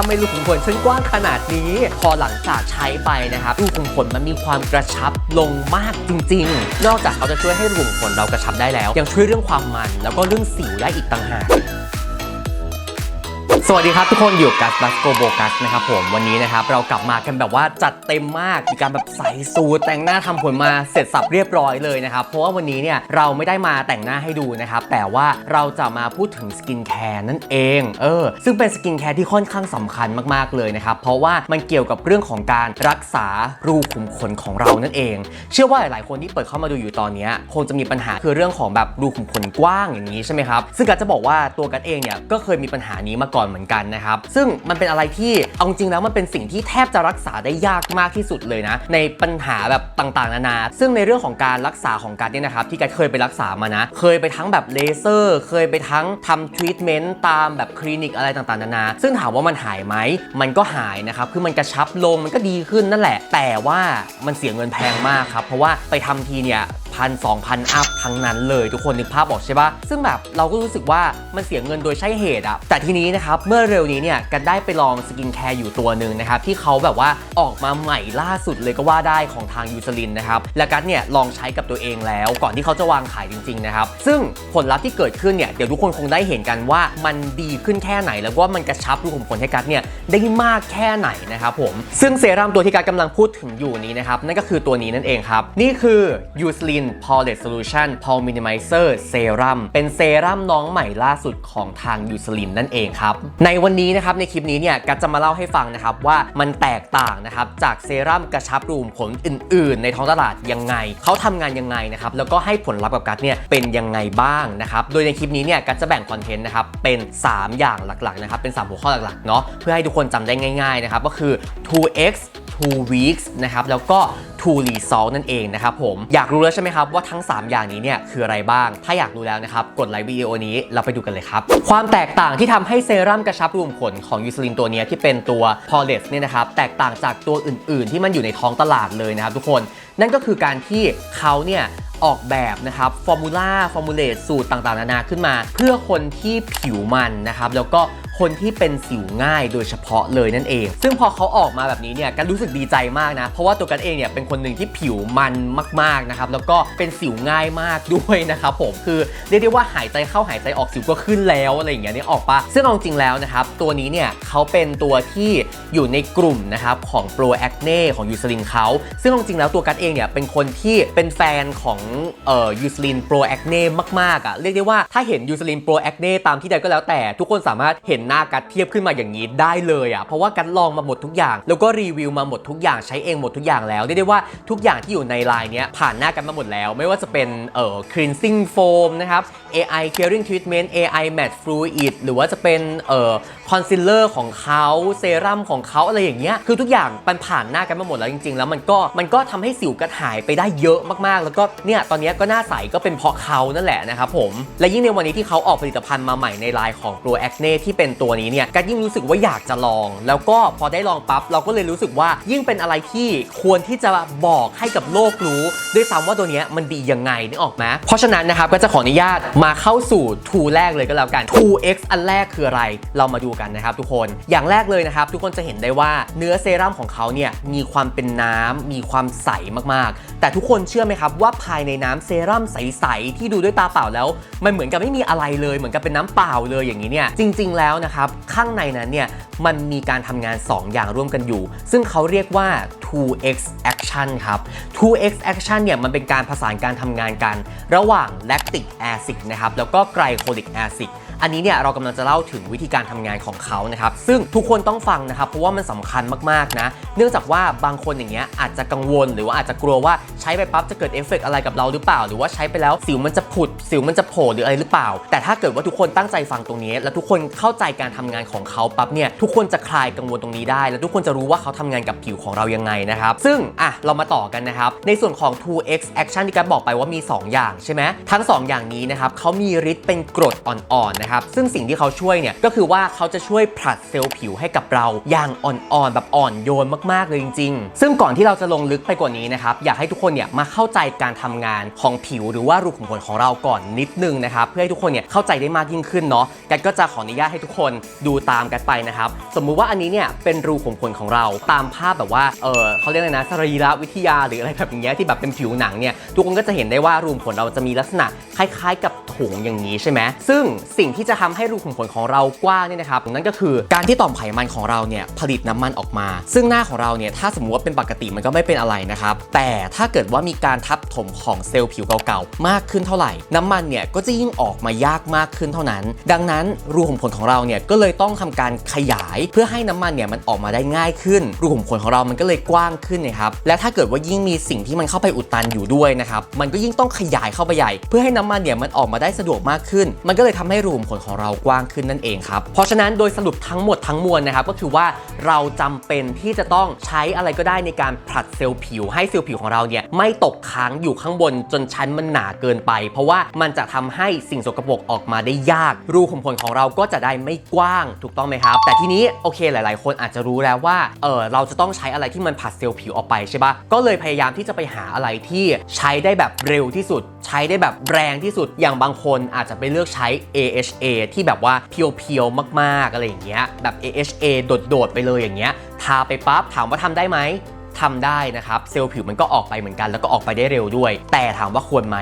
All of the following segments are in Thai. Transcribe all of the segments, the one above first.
ทำไมรูขุมขนฉันกว้างขนาดนี้ พอหลังจากใช้ไปนะครับรูขุมขนมันมีความกระชับลงมากจริง ๆ นอกจากเขาจะช่วยให้รูขุมขนเรากระชับได้แล้ว ยังช่วยเรื่องความมัน แล้วก็เรื่องสิวได้อีกต่างหาก สวัสดีครับทุกคนอยู่กับกัสบัสโกโบกัสนะครับผมวันนี้นะครับเรากลับมากันแบบว่าจัดเต็มมากมีการแบบใส่สูทแต่งหน้าทำผมมาเสร็จสับเรียบร้อยเลยนะครับเพราะว่าวันนี้เนี่ยเราไม่ได้มาแต่งหน้าให้ดูนะครับแต่ว่าเราจะมาพูดถึงสกินแคร์นั่นเองเออซึ่งเป็นสกินแคร์ที่ค่อนข้างสำคัญมากๆเลยนะครับเพราะว่ามันเกี่ยวกับเรื่องของการรักษารูขุมขนของเรานั่นเอง เชื่อว่าหลายๆคนที่เปิดเข้ามาดูอยู่ตอนนี้คงจะมีปัญหาคือเรื่องของแบบรูขุมขนกว้างอย่างนี้ใช่ไหมครับซึ่งกัสจะบอกว่าตัวกัสเองเนี่ยก็เคยมีปัญหานี้มาก่อนเหมือนกันนะครับ ซึ่งมันเป็นอะไรที่เอาจริงแล้วมันเป็นสิ่งที่แทบจะรักษาได้ยากมากที่สุดเลยนะ ในปัญหาแบบต่างๆ นานา ซึ่งในเรื่องของการรักษาของกัสเนี่ยนะครับ ที่กัสเคยไปรักษามานะ เคยไปทั้งแบบเลเซอร์ เคยไปทั้งทำทรีทเมนต์ตามแบบคลินิกอะไรต่างๆ นานา ซึ่งถามว่ามันหายไหม มันก็หายนะครับ คือมันกระชับลง มันก็ดีขึ้นนั่นแหละ แต่ว่ามันเสียเงินแพงมากครับ เพราะว่าไปทำทีเนี่ย พันสองพันอัพทั้งนั้นเลยทุกคนนึกภาพออกใช่ปะซึ่งแบบเราก็รู้สึกว่ามันเสียเงินโดยใช่เหตุอะแต่ทีนี้นะครับเมื่อเร็วนี้เนี่ยกันได้ไปลองสกินแคร์อยู่ตัวหนึ่งนะครับที่เขาแบบว่าออกมาใหม่ล่าสุดเลยก็ว่าได้ของทางยูซลินนะครับและกันเนี่ยลองใช้กับตัวเองแล้วก่อนที่เขาจะวางขายจริงๆนะครับซึ่งผลลัพธ์ที่เกิดขึ้นเนี่ยเดี๋ยวทุกคนคงได้เห็นกันว่ามันดีขึ้นแค่ไหน แล้วก็มันกระชับรูขุมขนให้กัดเนี่ยได้มากแค่ไหนนะครับผมซึ่งเซรั่มตัวที่กัดกำลังพูดถึงอยู่นี้นะครับนั่นก็คือตัวนี้นั่นเองครับนี่คือ Eucerin Poreless Solution Pore Minimizer Serum เป็นเซรั่มน้องใหม่ล่าสุดของทาง Eucerin นั่นเองครับ ในวันนี้นะครับในคลิปนี้เนี่ยกัจะมาเล่าให้ฟังนะครับว่ามันแตกต่างนะครับจากเซรั่มกระชับรูมขนอื่น ๆ ในท้องตลาดยังไง เขาทำงานยังไงนะครับแล้วก็ให้ผลลัพธ์กับกัดเนี่ยเป็นยังไงบ้างนะครับโดยในคลิปนี้เนี่ยกัจะแบ่งคอนเทนต์นะครับเป็น 3 อย่างหลักๆนะครับเป็น 3 หัวข้อหลักๆเนาะเพื่อให้ทุกคนจำได้ง่ายๆนะครับก็คือ 2x two weeks นะครับแล้วก็ two result นั่นเองนะครับผมอยากรู้แล้วใช่ไหมครับว่าทั้ง 3 อย่างนี้เนี่ยคืออะไรบ้าง ถ้าอยากรู้แล้วนะครับกดไลค์วิดีโอนี้เราไปดูกันเลยครับ ความแตกต่างที่ทำให้เซรั่มกระชับรูขุมขนของยูซลินตัวนี้ที่เป็นตัว p o r e s เนี่ยนะครับแตกต่างจากตัวอื่น ๆ ที่มันอยู่ในท้องตลาดเลยนะครับทุกคนนั่นก็คือการที่เขาเนี่ยออกแบบนะครับฟอร์มูล่าฟอร์มูลเลตสูตรต่างๆ นานาขึ้นมา เพื่อคนที่ผิวมันนะครับแล้วก็ คนที่เป็นสิวง่ายโดยเฉพาะเลยนั่นเอง ซึ่งพอเขาออกมาแบบนี้เนี่ยกันรู้สึกดีใจมากนะ เพราะว่าตัวกันเองเนี่ยเป็นคนหนึ่งที่ผิวมันมากๆนะครับแล้วก็เป็นสิวง่ายมากด้วยนะครับผมคือเรียกได้ว่าหายใจเข้าหายใจออกสิวก็ขึ้นแล้วอะไรอย่างเงี้ยนี่ออกปะซึ่งเอาจริงแล้วนะครับตัวนี้เนี่ยเขาเป็นตัวที่อยู่ในกลุ่มนะครับของ Pro Acne ของยูซลินเขาซึ่งเอาจริงแล้วตัวกันเองเนี่ยเป็นคนที่เป็นแฟนของเอ่อยูซลิน Pro Acne มากๆอะเรียกได้ว่าถ้าเห็นยูซลิน Pro Acne ตามที่ใดก็แล้วแต่ทุกคนสามารถเห็นหน้ากัดเทียบขึ้นมาอย่างนี้ได้เลยอะเพราะว่ากัดลองมาหมดทุกอย่าง แล้วก็รีวิวมาหมดทุกอย่างใช้เองหมดทุกอย่างแล้วเรียกได้ว่าทุกอย่างที่อยู่ในไลน์เนี้ยผ่านหน้ากันมาหมดแล้ว ไม่ว่าจะเป็นเอ่อคลีนซิ่งโฟมนะครับ AI curing treatment AI matte fluid หรือว่าจะเป็นเอ่อ concealer ของเขาเซรั่มของเขาอะไรอย่างเงี้ยคือทุกอย่างมันผ่านหน้ากันมาหมดแล้วจริง ๆ แล้วมันก็มันก็ทำให้สิวกัดหายไปได้เยอะมากๆ แล้วก็เนี่ยตอนนี้ก็หน้าใสก็เป็นเพราะเขานั่นแหละนะครับผม และยิ่งในวันนี้ที่เขาออกผลิตภัณฑ์มาใหม่ในไลน์ของ Pro Acne ที่เป็นตัวนี้เนี่ยกัดยิ่งรู้สึกว่าอยากจะลอง แล้วก็พอได้ลองปั๊บเราก็เลยรู้สึกว่ายิ่งเป็นอะไรที่ควรที่จะบอกให้กับโลกรู้ ด้วยซ้ำว่าตัวนี้มันดียังไงนึกออกไหมเพราะฉะนั้นนะครับก็จะขออนุญาตมาเข้าสู่ tool แรกเลยก็แล้วกัน 2x อันแรกคืออะไร เรามาดูกันนะครับทุกคน อย่างแรกเลยนะครับ ทุกคนจะเห็นได้ว่าเนื้อเซรั่มของเขาเนี่ยมีความเป็นน้ำมีความใสมากๆ แต่ทุกคนเชื่อไหมครับว่าภายในน้ำเซรั่มใสๆที่ดูด้วยตาเปล่าแล้ว มันเหมือนกับไม่มีอะไรเลย เหมือนกับเป็นน้ำเปล่าเลยอย่างนี้เนี่ยจริง ๆ แล้วนะครับข้างในนั้นเนี่ยมันมีการทำงาน 2 อย่างร่วมกันอยู่ ซึ่งเขาเรียกว่า 2x action ครับ 2x action เนี่ยมันเป็นการผสานการทำงานกัน ระหว่าง lactic acid นะครับแล้วก็ไกลโคลิกแอซิด อันนี้เนี่ยเรากำลังจะเล่าถึงวิธีการทำงานของเขานะครับ ซึ่งทุกคนต้องฟังนะครับ เพราะว่ามันสำคัญมากๆนะ เนื่องจากว่าบางคนอย่างเงี้ยอาจจะกังวล หรือว่าอาจจะกลัวว่าใช้ไปปั๊บจะเกิดเอฟเฟกต์อะไรกับเราหรือเปล่า หรือว่าใช้ไปแล้วสิวมันจะผุด สิวมันจะโผล่หรืออะไรหรือเปล่า แต่ถ้าเกิดว่าทุกคนตั้งใจฟังตรงนี้ แล้วทุกคนเข้าใจการทำงานของเขาปั๊บเนี่ยทุกคนจะคลายกังวลตรงนี้ได้ แล้วทุกคนจะรู้ว่าเขาทำงานกับผิวของเรายังไงนะครับ ซึ่งอะเรามาต่อกันนะครับในส่วนของ 2x action ที่กับอกไปว่ามี 2 อย่างใช่ไหมทั้ง 2 อย่างนี้นะครับเขามีฤทธิ์เป็นกรดอ่อนๆนะนะครับ ซึ่งสิ่งที่เขาช่วยเนี่ยก็คือว่าเขาจะช่วยผลัดเซลล์ผิวให้กับเราอย่างอ่อนๆแบบอ่อนโยนมากๆเลยจริง ๆ ซึ่งก่อนที่เราจะลงลึกไปกว่านี้นะครับอยากให้ทุกคนเนี่ยมาเข้าใจการทำงานของผิวหรือว่ารูขุมขนของเราก่อนนิดนึงนะครับเพื่อให้ทุกคนเนี่ยเข้าใจได้มากยิ่งขึ้นเนาะกันก็จะขออนุญาตให้ทุกคนดูตามกันไปนะครับสมมุติว่าอันนี้เนี่ยเป็นรูขุมขนของเราตามภาพแบบว่าเออเขาเรียกอะไรนะสรีรวิทยาหรืออะไรแบบอย่างเงี้ที่แบบเป็นผิวหนังเนี่ยทุกคนก็จะเห็นได้ว่ารูขุมขนเราจะมีลักษณะคล้าย ๆ กับถุงอย่างนี้ใช่ไหมซึ่งสิ่งที่จะทำให้รูขุมขนของเรากว้างเนี่ยนะครับนั่นก็คือการที่ต่อมไขมันของเราเนี่ยผลิตน้ำมันออกมา ซึ่งหน้าของเราเนี่ยถ้าสมมติว่าเป็นปกติมันก็ไม่เป็นอะไรนะครับแต่ถ้าเกิดว่ามีการทับถมของเซลล์ผิวเก่าๆมากขึ้นเท่าไหร่ น้ำมันเนี่ยก็จะยิ่งออกมายากมากขึ้นเท่านั้น ดังนั้นรูขุมขนของเราเนี่ยก็เลยต้องทำการขยายเพื่อให้น้ำมันเนี่ยมันออกมาได้ง่ายขึ้น รูขุมขนของเรามันก็เลยกว้างขึ้นนะครับและถ้าเกิดว่ายิ่งมีสิ่งที่มันเข้าไปอุดตันอยู่ด้วยนะครับมันก็ยิ่งต้องขยายเข้าไปใหญ่ เพื่อให้น้ำมันเนี่ยมันออกมาได้สะดวกมากขึ้น มันก็เลยทำให้รูขุมขนของเรากว้างขึ้นนั่นเองครับ เพราะฉะนั้นโดยสรุปทั้งหมดทั้งมวลนะครับก็คือว่าเราจำเป็นที่จะต้องใช้อะไรก็ได้ในการผลัดเซลล์ผิว ให้เซลล์ผิวของเราเนี่ยไม่ตกค้างอยู่ข้างบนจนชั้นมันหนาเกินไป เพราะว่ามันจะทำให้สิ่งสกปรกออกมาได้ยาก รูขุมขนของเราก็จะได้ไม่กว้างถูกต้องไหมครับ แต่ทีนี้โอเคหลาย ๆ คนอาจจะรู้แล้วว่าเออเราจะต้องใช้อะไรที่มันผลัดเซลล์ผิวออกไปใช่ปะก็เลยพยายามที่จะไปหาอะไรที่ใช้ได้แบบเร็วที่สุด ใช้ได้แบบแรงที่สุดอย่างบางคนอาจจะไปเลือกใช้ AHA ที่แบบว่าเพียวๆ มากๆ อะไรอย่างเงี้ย แบบ AHA โดดๆ ไปเลยอย่างเงี้ย ทาไปปั๊บถามว่าทำได้ไหมทำได้นะครับ เซลล์ผิวมันก็ออกไปเหมือนกัน แล้วก็ออกไปได้เร็วด้วย แต่ถามว่าควรไหม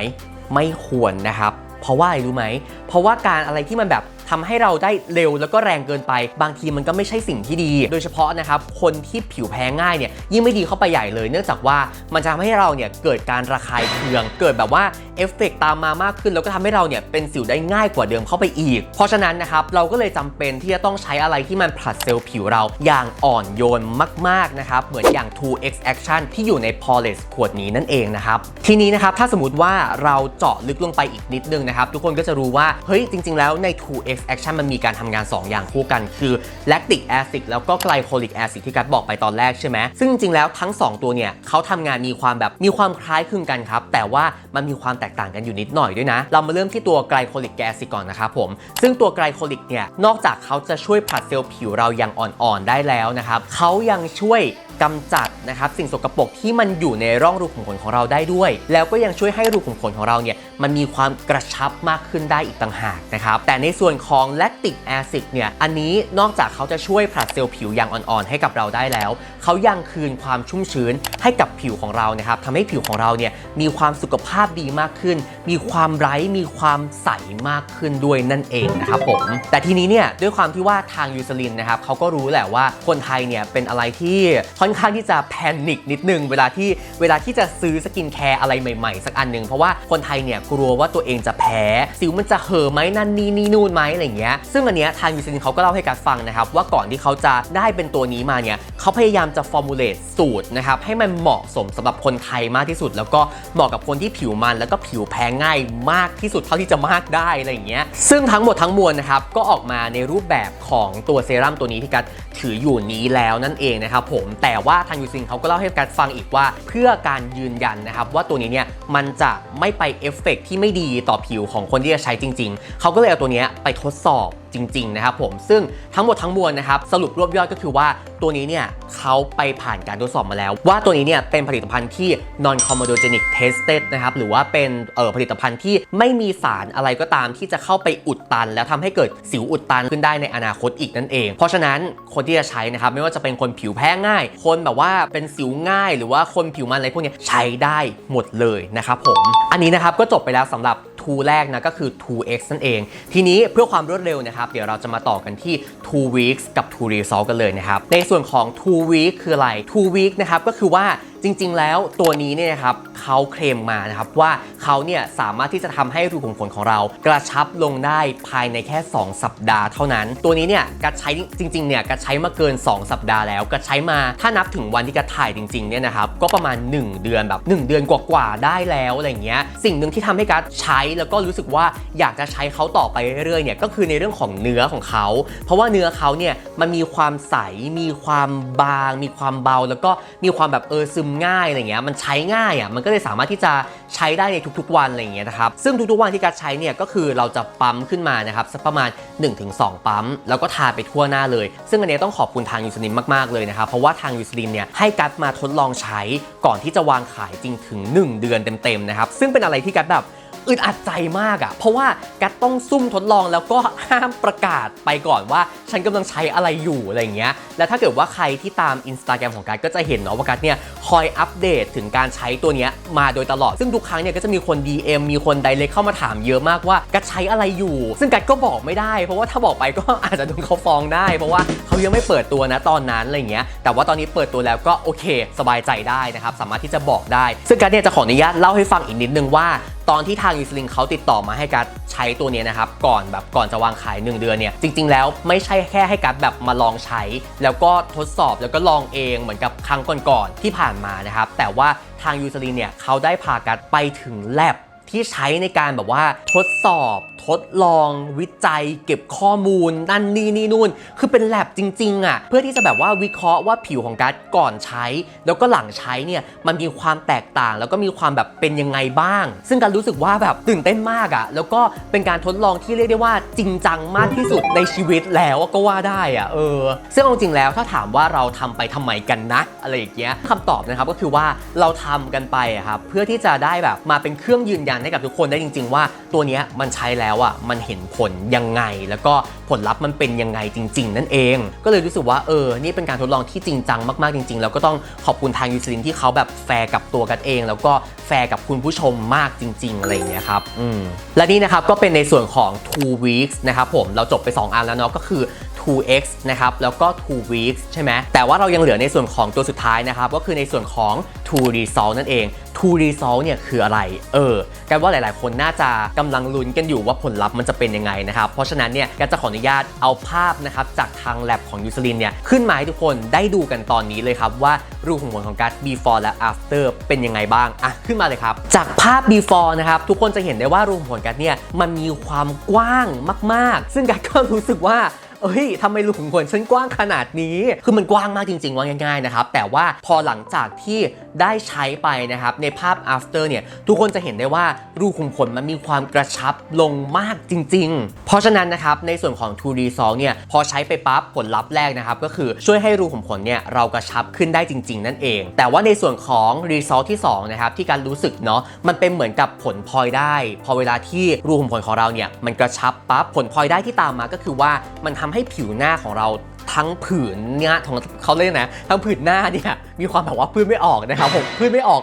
ไม่ควรนะครับ เพราะว่าอะไรรู้ไหม เพราะว่าการอะไรที่มันแบบ ทำให้เราได้เร็วแล้วก็แรงเกินไป บางทีมันก็ไม่ใช่สิ่งที่ดี โดยเฉพาะนะครับคนที่ผิวแพ้ง่ายเนี่ยยิ่งไม่ดีเข้าไปใหญ่เลยเนื่องจากว่ามันจะทำให้เราเนี่ยเกิดการระคายเคือง เกิดแบบว่าเอฟเฟกต์ตามมามากขึ้น แล้วก็ทำให้เราเนี่ยเป็นสิวได้ง่ายกว่าเดิมเข้าไปอีก เพราะฉะนั้นนะครับเราก็เลยจำเป็นที่จะต้องใช้อะไรที่มันผลัดเซลล์ผิวเราอย่างอ่อนโยนมากๆนะครับเหมือนอย่าง 2x action ที่อยู่ใน p o l i s ขวดนี้นั่นเองนะครับทีนี้นะครับถ้าสมมติว่าเราเจาะลึกลงไปอีกนิดนึงนะครับทุกคนก็จะรู้ว่าเฮ้ยจริง ๆ แล้วใน 2x action มันมีการทำงาน 2 อย่างคู่กัน คือ lactic acid แล้วก็ glycolic acid ที่กัดบอกไปตอนแรกใช่ไหมซึ่งจริงๆแล้วทั้ง 2 ตัวเนี่ยเขาทำงานมีความแบบมีความคล้ายคลึงกันครับ แต่ว่ามันมีความแตกต่างกันอยู่นิดหน่อยด้วยนะ เรามาเริ่มที่ตัว glycolic acid ก่อนนะครับผม ซึ่งตัว glycolic เนี่ยนอกจากเขาจะช่วยผลัดเซลล์ผิวเราอย่างอ่อนๆได้แล้วนะครับเขายังช่วย กำจัดนะครับสิ่งสกปรกที่มันอยู่ในร่องรูขุมขนของเราได้ด้วย แล้วก็ยังช่วยให้รูขุมขนของเราเนี่ยมันมีความกระชับมากขึ้นได้อีกต่างหากนะครับแต่ในส่วนของ lactic acid เนี่ยอันนี้นอกจากเขาจะช่วยผลัดเซลล์ผิวอย่างอ่อนๆ ให้กับเราได้แล้ว เขายังคืนความชุ่มชื้นให้กับผิวของเรานะครับทำให้ผิวของเราเนี่ยมีความสุขภาพดีมากขึ้น มีความไร้ มีความใสมากขึ้นด้วยนั่นเองนะครับผม แต่ทีนี้เนี่ยด้วยความที่ว่าทางยูซลินนะครับเขาก็รู้แหละว่าคนไทยเนี่ยเป็นอะไรที่ค่อนข้างที่จะแพนิคนิดนึง เวลาที่เวลาที่จะซื้อสกินแคร์อะไรใหม่ๆ สักอันหนึ่งเพราะว่าคนไทยเนี่ยกลัวว่าตัวเองจะแพ้สิวมันจะเห่อไหมนั่นนี่นี่นู่นไหมอะไรเงี้ยซึ่งอันเนี้ยทางยูซินเขาก็เล่าให้การฟังนะครับว่าก่อนที่เขาจะได้เป็นตัวนี้มาเนี่ยเขาพยายามจะฟอร์มูลเลตสูตรนะครับให้มันเหมาะสมสำหรับคนไทยมากที่สุด แล้วก็เหมาะกับคนที่ผิวมัน แล้วก็ผิวแพ้ง่ายมากที่สุดเท่าที่จะมากได้อะไรอย่างเงี้ยซึ่งทั้งหมดทั้งมวลนะครับก็ออกมาในรูปแบบของตัวเซรั่มตัวนี้ที่กัดถืออยู่นี้แล้วนั่นเองนะครับผมแต่แต่ว่าทางยูซิงเขาก็เล่าให้กัดฟังอีกว่า เพื่อการยืนยันนะครับว่าตัวนี้เนี่ยมันจะไม่ไปเอฟเฟกต์ที่ไม่ดีต่อผิวของคนที่จะใช้จริง ๆ เขาก็เลยเอาตัวนี้ไปทดสอบ จริง ๆ นะครับผมซึ่งทั้งหมดทั้งมวลนะครับสรุปรวบยอดก็คือว่าตัวนี้เนี่ยเขาไปผ่านการทดสอบมาแล้ว ว่าตัวนี้เนี่ยเป็นผลิตภัณฑ์ที่ non comedogenic tested นะครับหรือว่าเป็นเอ่อผลิตภัณฑ์ที่ไม่มีสารอะไรก็ตามที่จะเข้าไปอุดตัน แล้วทำให้เกิดสิวอุดตันขึ้นได้ในอนาคตอีกนั่นเอง เพราะฉะนั้นคนที่จะใช้นะครับไม่ว่าจะเป็นคนผิวแพ้ง่าย คนแบบว่าเป็นสิวง่าย หรือว่าคนผิวมันอะไรพวกนี้ใช้ได้หมดเลยนะครับผมอันนี้นะครับก็จบไปแล้วสำหรับ 2แรกนะก็คือ 2x นั่นเอง ทีนี้เพื่อความรวดเร็วนะครับเดี๋ยวเราจะมาต่อกันที่ 2 weeks กับ 2 result กันเลยนะครับในส่วนของ 2 week คืออะไร 2 week นะครับก็คือว่า จริงๆ แล้วตัวนี้เนี่ยนะครับเขาเคลมมานะครับว่าเขาเนี่ยสามารถที่จะทำให้รูขุมขนของเรา กระชับลงได้ภายในแค่ 2 สัปดาห์เท่านั้น ตัวนี้เนี่ยกัดใช้จริงๆเนี่ยกัดใช้มาเกิน 2 สัปดาห์แล้วกัดใช้มาถ้านับถึงวันที่กัดถ่ายจริงๆเนี่ยนะครับก็ประมาณ 1 เดือนแบบ 1 เดือนกว่าๆได้แล้วอะไรเงี้ยสิ่งหนึ่งที่ทำให้กัดใช้แล้วก็รู้สึกว่าอยากจะใช้เขาต่อไปเรื่อยๆเนี่ยก็คือในเรื่องของเนื้อของเขา เพราะว่าเนื้อเขาเนี่ยมันมีความใสมีความบาง มีความเบา แล้วก็มีความแบบเออซึมง่ายอะไรเงี้ยมันใช้ง่ายอะมันก็เลยสามารถที่จะใช้ได้ในทุกๆ วันอะไรเงี้ยนะครับซึ่งทุกๆวันที่กัดใช้เนี่ยก็คือเราจะปั๊มขึ้นมานะครับสักประมาณ 1-2 ปั๊ม แล้วก็ทาไปทั่วหน้าเลย ซึ่งอันนี้ต้องขอบคุณทางยูสลิมมากๆเลยนะครับเพราะว่าทางยูสลิมเนี่ยให้กัดมาทดลองใช้ก่อนที่จะวางขายจริงถึง 1 เดือนเต็มๆนะครับซึ่งเป็นอะไรที่กัดแบบ อึดอัดใจมากอะ่ะ เพราะว่ากัดต้องซุ่มทดลองแล้วก็ห้ามประกาศไปก่อนว่า ฉันกำลังใช้อะไรอยู่อะไรอย่างเงี้ย แล้วถ้าเกิดว่าใครที่ตาม Instagram ของกัดก็จะเห็นเนาะว่ากัดเนี่ยคอยอัปเดตถึงการใช้ตัวเนี้ยมาโดยตลอด ซึ่งทุกครั้งเนี่ยก็จะมีคน DM มีคน direct เข้ามาถามเยอะมากว่ากัดใช้อะไรอยู่ ซึ่งกัดก็บอกไม่ได้ เพราะว่าถ้าบอกไปก็อาจจะโดนเขาฟ้องได้ เพราะว่าเขายังไม่เปิดตัวนะตอนนั้นอะไรเงี้ย แต่ว่าตอนนี้เปิดตัวแล้วก็โอเค สบายใจได้นะครับ สามารถที่จะบอกได้ ซึ่งกัดเนี่ยจะขออนุญาตเล่าให้ฟังอีกนิดนึงว่า ตอนที่ทางยูสลิงเขาติดต่อมาให้กัดใช้ตัวนี้นะครับ ก่อนแบบก่อนจะวางขาย 1 เดือนเนี่ย จริง ๆ แล้วไม่ใช่แค่ให้กัดแบบมาลองใช้ แล้วก็ทดสอบแล้วก็ลองเองเหมือนกับครั้งก่อนๆที่ผ่านมานะครับ แต่ว่าทางยูสลินเนี่ยเขาได้พากัดไปถึงแลบ ที่ใช้ในการแบบว่าทดสอบ ทดลอง วิจัย เก็บข้อมูล นั่นนี่นี่นู่น คือเป็นแลบจริงๆอะ่ะเพื่อที่จะแบบว่าวิเคราะห์ว่าผิวของกัสก่อนใช้ แล้วก็หลังใช้เนี่ยมันมีความแตกต่าง แล้วก็มีความแบบเป็นยังไงบ้าง ซึ่งการรู้สึกว่าแบบตื่นเต้นมากอะ่ะแล้วก็เป็นการทดลองที่เรียกได้ว่าจริงจังมากที่สุดในชีวิตแล้วก็ว่าได้อะ่ะเออซึ่งเอาจริงแล้วถ้าถามว่าเราทำไปทำไมกันนะ อะไรอย่างเงี้ยคำตอบนะครับก็คือว่าเราทำกันไปครับเพื่อที่จะได้แบบมาเป็นเครื่องยืนยันให้กับทุกคนได้จริง ๆ ว่าตัวนี้มันใช้แล้วอะมันเห็นผลยังไง แล้วก็ผลลัพธ์มันเป็นยังไงจริง ๆ นั่นเอง ก็เลยรู้สึกว่าเออนี่เป็นการทดลองที่จริงจังมากๆจริง ๆ แล้วก็ต้องขอบคุณทางยูซิลินที่เขาแบบแฟร์กับตัวกันเอง แล้วก็แฟร์กับคุณผู้ชมมากจริง ๆ อะไรอย่างเงี้ยครับอืมและนี่นะครับก็เป็นในส่วนของ two weeks นะครับผมเราจบไป 2 อันแล้วเนาะก็คือ 2x นะครับแล้วก็ 2 weeks ใช่ไหมแต่ว่าเรายังเหลือในส่วนของตัวสุดท้ายนะครับก็คือในส่วนของ2 result นั่นเอง2 result เนี่ยคืออะไร เออกันว่าหลาย ๆ คนน่าจะกำลังลุ้นกันอยู่ว่าผลลัพธ์มันจะเป็นยังไงนะครับ เพราะฉะนั้นเนี่ยก็จะขออนุญาตเอาภาพนะครับจากทาง lab ของยูซลินเนี่ยขึ้นมาให้ทุกคนได้ดูกันตอนนี้เลยครับ ว่ารูขุมขนของการ before และ after เป็นยังไงบ้างอะขึ้นมาเลยครับ จากภาพ before นะครับทุกคนจะเห็นได้ว่ารูขุมขนกัดเนี่ยมันมีความกว้างมาก ๆ ซึ่งกัดก็รู้สึกว่า เอ้ยทำไมรูขุมขนฉันกว้างขนาดนี้ คือมันกว้างมากจริงๆว่าง่ายๆนะครับ แต่ว่าพอหลังจากที่ได้ใช้ไปนะครับ ในภาพ after เนี่ย ทุกคนจะเห็นได้ว่ารูขุมขนมันมีความกระชับลงมากจริง ๆ เพราะฉะนั้นนะครับ ในส่วนของ 2D s o เนี่ย พอใช้ไปปั๊บผลลัพธ์แรกนะครับ ก็คือช่วยให้รูขุมขนเนี่ยเรากระชับขึ้นได้จริง ๆ นั่นเอง แต่ว่าในส่วนของ result ที่2นะครับที่การรู้สึกเนาะมันเป็นเหมือนกับผลพลอยได้ พอเวลาที่รูขุมขนของเราเนี่ยมันกระชับปั๊บผลพลอยได้ที่ตามมาก็คือว่ามันทำให้ผิวหน้าของเราทั้งผืนเนี่ยของเขาเรียกนะทั้งผืนหน้าเนี่ยมีความแบบว่าพื้นไม่ออกนะครับผมพื้นไม่ออก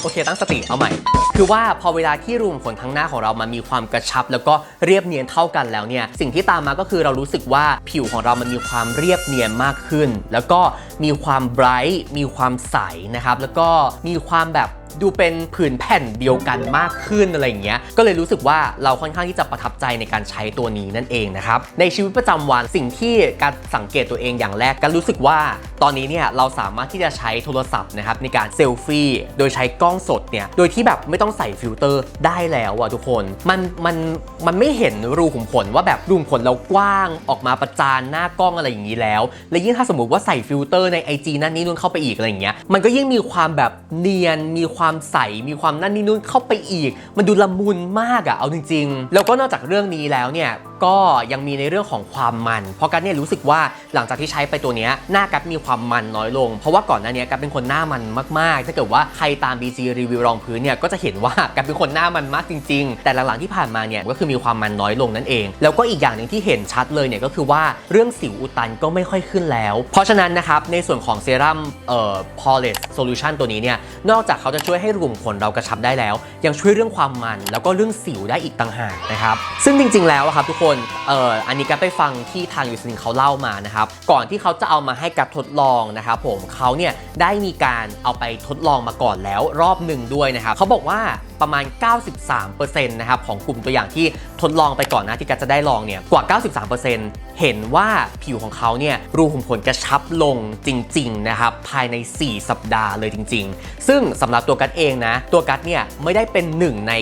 โอเคตั้งสติเอาใหม่คือว่าพอเวลาที่รูขุมขนทั้งหน้าของเรามันมีความกระชับ แล้วก็เรียบเนียนเท่ากันแล้วเนี่ยสิ่งที่ตามมาก็คือเรารู้สึกว่าผิวของเรามันมีความเรียบเนียนมากขึ้น แล้วก็มีความไบรท์มีความใสนะครับแล้วก็มีความแบบ ดูเป็นผืนแผ่นเดียวกันมากขึ้นอะไรอย่างเงี้ย ก็เลยรู้สึกว่าเราค่อนข้างที่จะประทับใจในการใช้ตัวนี้นั่นเองนะครับ ในชีวิตประจำวันสิ่งที่การสังเกตตัวเองอย่างแรกก็รู้สึกว่าตอนนี้เนี่ยเราสามารถที่จะใช้โทรศัพท์นะครับในการเซลฟี่ โดยใช้กล้องสดเนี่ย โดยที่แบบไม่ต้องใส่ฟิลเตอร์ได้แล้วอะทุกคน มันมันมันไม่เห็นรูขุมขนว่าแบบรูขุมขนเรากว้างออกมาประจานหน้ากล้องอะไรอย่างนี้แล้ว และยิ่งถ้าสมมติว่าใส่ฟิลเตอร์ใน IG นั่นนี่นู่นเข้าไปอีกอะไรอย่างเงี้ย มันก็ยิ่งมีความแบบเนียนมีความใสมีความนั่นนี่นู่นเข้าไปอีก มันดูละมุนมากอะเอาจริง ๆ แล้วก็นอกจากเรื่องนี้แล้วเนี่ยก็ยังมีในเรื่องของความมัน เพราะกัดเนี่ยรู้สึกว่าหลังจากที่ใช้ไปตัวเนี้ยหน้ากัดมีความมันน้อยลง เพราะว่าก่อนหน้านี้กัดเป็นคนหน้ามันมากๆ ถ้าเกิดว่าใครตาม BG รีวิวรองพื้นเนี่ยก็จะเห็นว่ากัดเป็นคนหน้ามันมากจริง ๆ แต่หลังๆที่ผ่านมาเนี่ยก็คือมีความมันน้อยลงนั่นเอง แล้วก็อีกอย่างหนึ่งที่เห็นชัดเลยเนี่ยก็คือว่าเรื่องสิวอุดตันก็ไม่ค่อยขึ้นแล้ว เพราะฉะนั้นนะครับในส่วนของเซรั่มเอ่อ Poreless Solution ตัวนี้เนี่ยนอกจากเขาจะช่วยให้รูขุมขนเรากระชับได้แล้ว ยังช่วยเรื่องความมัน แล้วก็เรื่องสิวได้อีกต่างหากนะครับซึ่งจริง ๆ แล้วครับทุกคนเอ่ออันนี้กัไปฟังที่ทางยูซินเขาเล่ามานะครับก่อนที่เขาจะเอามาให้กับทดลองนะครับผมเขาเนี่ยได้มีการเอาไปทดลองมาก่อนแล้วรอบหนึ่งด้วยนะครับเขาบอกว่า ประมาณ 93%นะครับของกลุ่มตัวอย่างที่ทดลองไปก่อนนะที่กัจะได้ลองเนี่ยกว่า 93%เห็นว่าผิวของเขาเนี่ยรูขุมขนกระชับลงจริงๆนะครับภายใน 4 สัปดาห์เลยจริง ๆ ซึ่งสำหรับตัวกัดเองนะตัวกัดเนี่ยไม่ได้เป็นหนึ่งใน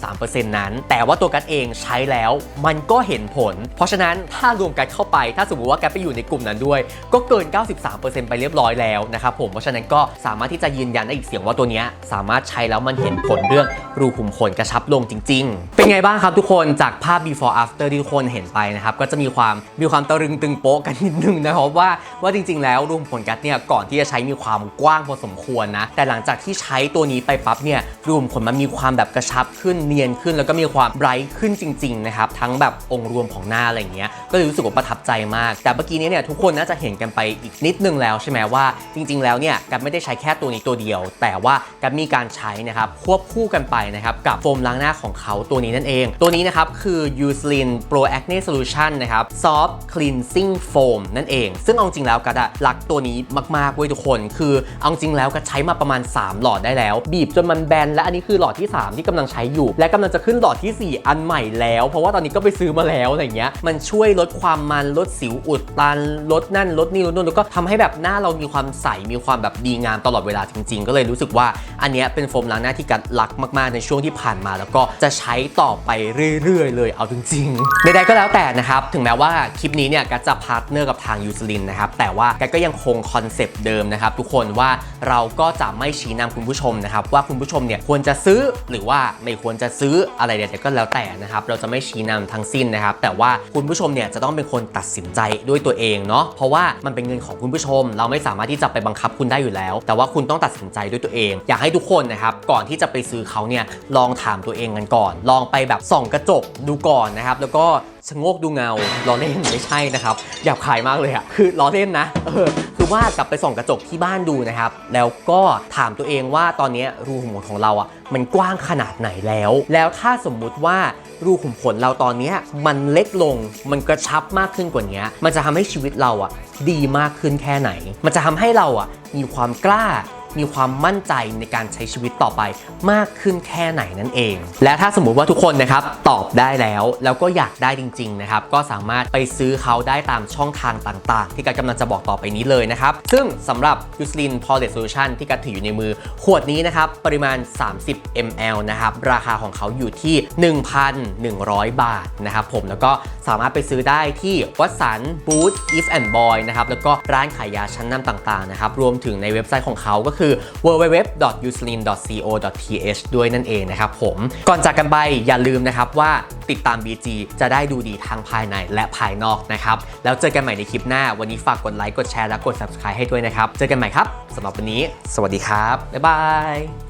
93%นั้น แต่ว่าตัวกัดเองใช้แล้วมันก็เห็นผล เพราะฉะนั้นถ้ารวมกัดเข้าไป ถ้าสมมติว่ากัดไปอยู่ในกลุ่มนั้นด้วย ก็เกิน 93%ไปเรียบร้อยแล้วนะครับผมเพราะฉะนั้นก็สามารถที่จะยืนยันได้อีกเสียงว่าตัวเนี้ยสามารถใช้แล้วมันเห็นผลเรื่องรูขุมขนกระชับลงจริง ๆ เป็นไงบ้างครับทุกคนจากภาพ before after ที่ทุกคนเห็นไปนะครับ ก็จะมีความมีความตะรึงตึงโป๊ะกันนิดนึงนะครับว่าว่าจริง ๆ แล้วรูขุมขนกัดเนี่ยก่อนที่จะใช้มีความกว้างพอสมควรนะ แต่หลังจากที่ใช้ตัวนี้ไปปั๊บเนี่ยรูขุมขนมันมีความแบบกระชับขึ้นเนียนขึ้น แล้วก็มีความไบรท์ขึ้นจริงๆนะครับทั้งแบบองค์รวมของหน้าอะไรเงี้ยก็เลยรู้สึกว่าประทับใจมาก แต่เมื่อกี้นี้เนี่ยทุกคนน่าจะเห็นกันไปอีกนิดนึงแล้วใช่ไหมว่าจริง ๆ แล้วเนี่ยกันไม่ได้ใช้แค่ตัวนี้ตัวเดียว แต่ว่ากันมีการใช้นะครับควบคู่กันไปนะครับกับโฟมล้างหน้าของเขาตัวนี้นั่นเอง ตัวนี้นะครับคือ Eucerin Pro Acne Solution นะครับ Soft Cleansing Foam นั่นเอง ซึ่งเอาจริงแล้วกัดอะรักตัวนี้มากๆเว้ยทุกคน คือเอาจริงแล้วกัดใช้มาประมาณ 3 หลอดได้แล้ว บีบจนมันแบนและอันนี้คือหลอดที่ 3 ที่กำลังใช้อยู่ และกำลังจะขึ้นหลอดทีสี่ 4 อันใหม่แล้ว เพราะว่าตอนนี้ก็ไปซื้อมาแล้วอะไรเงี้ยมันช่วยลดความมันลดสิวอุดตันลดนั่นลดนี่ลดนู่นแล้วก็ทำให้แบบหน้าเรามีความใสมีความแบบดีงามตลอดเวลาจริง ๆ ก็เลยรู้สึกว่าอันเนี้ยเป็นโฟมล้างหน้าที่กัดรักมากๆในช่วงที่ผ่านมา แล้วก็จะใช้ต่อไปเรื่อยๆ เลยเอาจริงๆใดๆก็แล้วแต่นะครับ ถึงแม้ว่าคลิปนี้เนี่ยกัจะพาร์ทเนอร์กับทางยูซลินนะครับ แต่ว่ากัก็ยังคงคอนเซปต์เดิมนะครับทุกคนว่าเราก็จะไม่ชี้นำคุณผู้ชมนะครับว่าคุณผู้ชมเนี่ยควรจะซื้อหรือว่าไม่ควรจะซื้ออะไรใดๆก็แล้วแต่นะครับเราจะไม่ชี้นำทั้งสิ้นนะครับแต่ว่าคุณผู้ชมเนี่ยจะต้องเป็นคนตัดสินใจด้วยตัวเองเนาะเพราะว่ามันเป็นเงินของคุณผู้ชม เราไม่สามารถที่จะไปบังคับคุณได้อยู่แล้ว แต่ว่าคุณต้องตัดสินใจด้วยตัวเอง อยากให้ทุกคนนะครับก่อนที่จะไปซื้อเขาเนี่ยลองถามตัวเองกันก่อน ลองไปแบบส่องกระจกดูก่อนนะครับ แล้วก็ชะโงกดูเงาล้อเล่นไม่ใช่นะครับหยาบคายมากเลยอะคือล้อเล่นนะเออคือว่ากลับไปส่องกระจกที่บ้านดูนะครับ แล้วก็ถามตัวเองว่าตอนนี้รูขุมขนของเราอะมันกว้างขนาดไหนแล้ว แล้วถ้าสมมุติว่ารูขุมขนเราตอนนี้มันเล็กลงมันกระชับมากขึ้นกว่านี้มันจะทำให้ชีวิตเราอะดีมากขึ้นแค่ไหน มันจะทำให้เราอะมีความกล้า มีความมั่นใจในการใช้ชีวิตต่อไปมากขึ้นแค่ไหนนั่นเอง และถ้าสมมุติว่าทุกคนนะครับตอบได้แล้ว แล้วก็อยากได้จริงๆนะครับก็สามารถไปซื้อเขาได้ตามช่องทางต่างๆ ที่กัดกำลังจะบอกต่อไปนี้เลยนะครับ ซึ่งสำหรับ u s l i n p o l e t Solution ที่กัดถืออยู่ในมือ ขวดนี้นะครับปริมาณ 30 ml นะครับราคาของเขาอยู่ที่ 1,100 บาทนะครับผมแล้วก็สามารถไปซื้อได้ที่วัดสันบูธ If and Boy นะครับแล้วก็ร้านขายยาชั้นนำต่างๆนะครับรวมถึงในเว็บไซต์ของเขาก็คือ www.uslin.co.th ด้วยนั่นเองนะครับผม ก่อนจากกันไปอย่าลืมนะครับว่าติดตาม BG จะได้ดูดีทั้งภายในและภายนอกนะครับ แล้วเจอกันใหม่ในคลิปหน้า วันนี้ฝากกดไลค์ กดแชร์ และกด subscribe ให้ด้วยนะครับ เจอกันใหม่ครับสำหรับวันนี้ สวัสดีครับ บ๊ายบาย